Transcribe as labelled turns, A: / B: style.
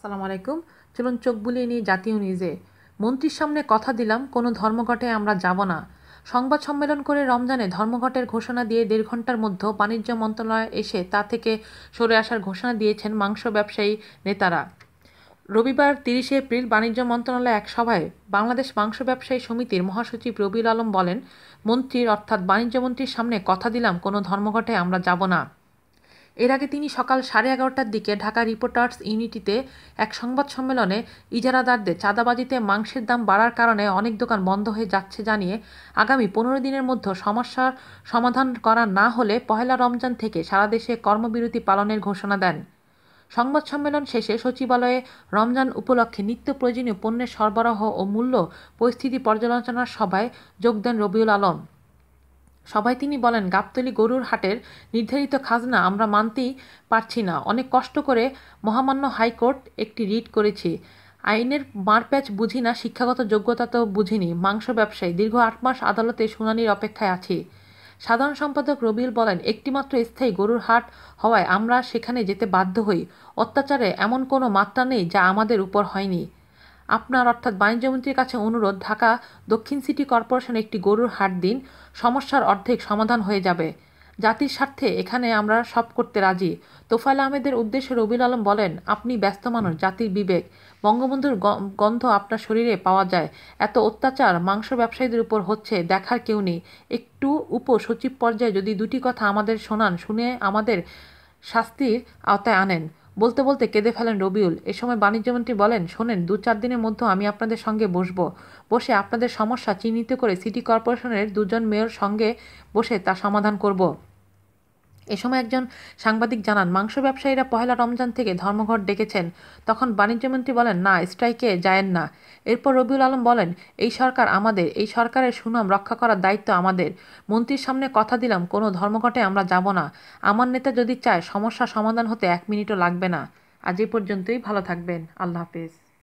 A: আসসালামু আলাইকুম। চলুন চোখ বুলিয়ে নিয়ে জাতীয় নিউজে। মন্ত্রীর সামনে কথা দিলাম, কোনো ধর্মঘটে আমরা যাব না। সংবাদ সম্মেলন করে রমজানে ধর্মঘটের ঘোষণা দিয়ে দেড় ঘণ্টার মধ্যে বাণিজ্য মন্ত্রণালয় এসে তা থেকে সরে আসার ঘোষণা দিয়েছেন মাংস ব্যবসায়ী নেতারা। রবিবার তিরিশে এপ্রিল বাণিজ্য মন্ত্রণালয়ে এক সভায় বাংলাদেশ মাংস ব্যবসায়ী সমিতির মহাসচিব রবিউল আলম বলেন, মন্ত্রীর অর্থাৎ বাণিজ্যমন্ত্রীর সামনে কথা দিলাম, কোনো ধর্মঘটে আমরা যাব না। এর আগে তিনি সকাল সাড়ে এগারোটার দিকে ঢাকা রিপোর্টার্স ইউনিটিতে এক সংবাদ সম্মেলনে ইজারাদারদের চাঁদাবাজিতে মাংসের দাম বাড়ার কারণে অনেক দোকান বন্ধ হয়ে যাচ্ছে জানিয়ে আগামী পনেরো দিনের মধ্যে সমস্যার সমাধান করা না হলে পহেলা রমজান থেকে সারা দেশে কর্মবিরতি পালনের ঘোষণা দেন। সংবাদ সম্মেলন শেষে সচিবালয়ে রমজান উপলক্ষে নিত্য প্রয়োজনীয় পণ্যের সরবরাহ ও মূল্য পরিস্থিতি পর্যালোচনার সভায় যোগ দেন রবিউল আলম। সবাই তিনি বলেন, গাবতলি গরুর হাটের নির্ধারিত খাজনা আমরা মানতেই পারছি না। অনেক কষ্ট করে মহামান্য হাইকোর্ট একটি রিট করেছি। আইনের মারপ্যাচ বুঝি না, শিক্ষাগত যোগ্যতা তো বুঝিনি। মাংস ব্যবসায়ী, দীর্ঘ আট মাস আদালতে শুনানির অপেক্ষায় আছি। সাধারণ সম্পাদক রবিউল বলেন, একটিমাত্র স্থায়ী গরুর হাট হওয়ায় আমরা সেখানে যেতে বাধ্য হই। অত্যাচারে এমন কোনো মাত্রা নেই যা আমাদের উপর হয়নি। আপনার অর্থাৎ বাণিজ্যমন্ত্রীর কাছে অনুরোধ, ঢাকা দক্ষিণ সিটি কর্পোরেশন একটি গরুর হাট দিন, সমস্যার অর্ধেক সমাধান হয়ে যাবে। জাতির স্বার্থে এখানে আমরা সব করতে রাজি। তোফাইল আহমেদের উদ্দেশ্যে রবিল আলম বলেন, আপনি ব্যস্ত মানুষ, জাতির বিবেক। বঙ্গবন্ধুর গন্ধ আপনার শরীরে পাওয়া যায়। এত অত্যাচার মাংস ব্যবসায়ীদের উপর হচ্ছে, দেখার কেউ নেই। একটু উপ সচিব পর্যায়ে যদি দুটি কথা আমাদের শোনান, শুনে আমাদের শাস্তির আওতায় আনেন। বলতে বলতে কেঁদে ফেলেন রবিউল। এ সময় বাণিজ্যমন্ত্রী বলেন, শোনেন দু চার দিনের মধ্যে আমি আপনাদের সঙ্গে বসব। বসে আপনাদের সমস্যা চিহ্নিত করে সিটি কর্পোরেশনের দুজন মেয়র সঙ্গে বসে তা সমাধান করব। এ সময় একজন সাংবাদিক জানান, মাংস ব্যবসায়ীরা পহেলা রমজান থেকে ধর্মঘট ডেকেছেন। তখন বাণিজ্যমন্ত্রী বলেন, না, স্ট্রাইকে যায়েন না। এরপর রবিউল আলম বলেন, এই সরকার আমাদের, এই সরকারের সুনাম রক্ষা করার দায়িত্ব আমাদের। মন্ত্রীর সামনে কথা দিলাম, কোনো ধর্মঘটে আমরা যাব না। আমার নেতা যদি চায়, সমস্যা সমাধান হতে এক মিনিটও লাগবে না। আজ এ পর্যন্তই, ভালো থাকবেন, আল্লাহ হাফেজ।